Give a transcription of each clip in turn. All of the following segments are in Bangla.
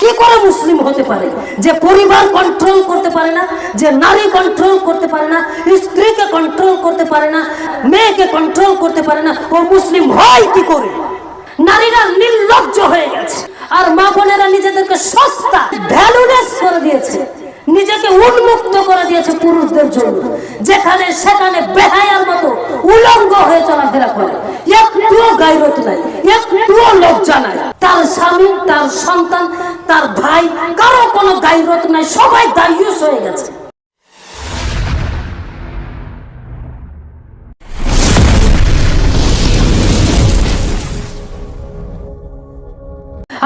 কি করে মুসলিম হতে পারে? যে পরিবার কন্ট্রোল করতে পারে না, যে নারী কন্ট্রোল করতে পারে না, স্ত্রীকে কন্ট্রোল করতে পারে না, মেয়েকে কন্ট্রোল করতে পারে না, ও মুসলিম হয় কি করে? নারীরা নির্লজ্জ হয়ে গেছে। আর মা বোনেরা নিজেদেরকে সস্তা ভ্যালুনেস করে দিয়েছে। নিজেকে উন্মুক্ত করে দিয়েছে পুরুষদের জন্য, যেখানে সেখানে বেহায়ার মতো উলঙ্গ হয়ে চলাফেরা করে। একটুও গাইরত নাই, একটুও লজ্জা নাই। তার স্বামী, তার সন্তান, তার ভাই, কারও কোনো গাইরত নাই, সবাই দায়ুস হয়ে গেছে।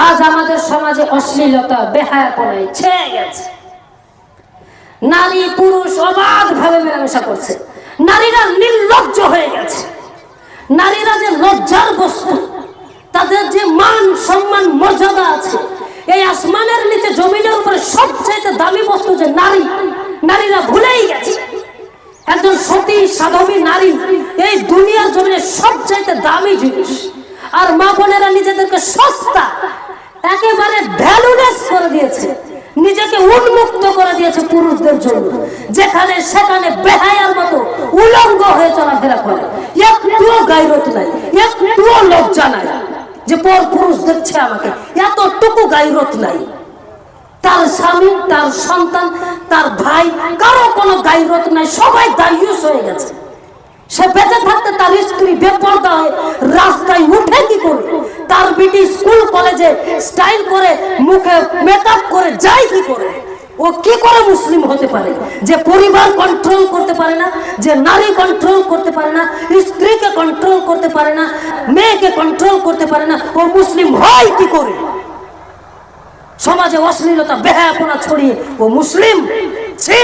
আজ আমাদের সমাজে অশ্লীলতা বেহায়াপনায় ছেয়ে গেছে। নারী, পুরুষ অবাধ ভাবে মেলামেশা করছে। নারীরা নির্লজ্জ হয়ে গেছে। নারীরা যে লজ্জার বস্তু, তাদের যে মান, সম্মান, মর্যাদা আছে, এই আসমানের নিচে জমিনের উপরে সবচাইতে দামি বস্তু যে নারী, নারীরা ভুলেই গেছে। একজন সতী সাধবী নারী এই দুনিয়ার জমিনে সবচাইতে দামি জিনিস। আর মা বোনেরা নিজেদেরকে সস্তা, একেবারে ভ্যালুলেস করে দিয়েছে। নিজেকে উন্মুক্ত করে দিয়েছে পুরুষদের জন্য। যেখানে সেখানে বেহায়ার মতো উলঙ্গ হয়ে চলাফেরা করে। একটুও গাইরত নাই, একটুও লজ্জা নাই যে পর পুরুষ দেখছে আমাকে। এতটুকু গাইরত নাই। তার স্বামী, তার সন্তান, তার ভাই, কারও কোনো গাইরত নাই, সবাই দায়ুস হয়ে গেছে। সে বেঁচে থাকতে তার স্ত্রী বেপর্দা হয়ে রাস্তায় উঠে কি করে তার বিটি স্কুল কলেজে স্টাইল করে, মুখে মেকআপ করে যায় কি করে, ও কি করে মুসলিম হতে পারে? যে পরিবার কন্ট্রোল করতে পারে না, যে নারী কন্ট্রোল করতে পারে না, স্ত্রীকে কন্ট্রোল করতে পারে না, মেয়েকে কন্ট্রোল করতে পারে না, ও মুসলিম হয় কি করে? সমাজে অশ্লীলতা, বেহায়াপনা ছড়িয়ে ও মুসলিম? ছি!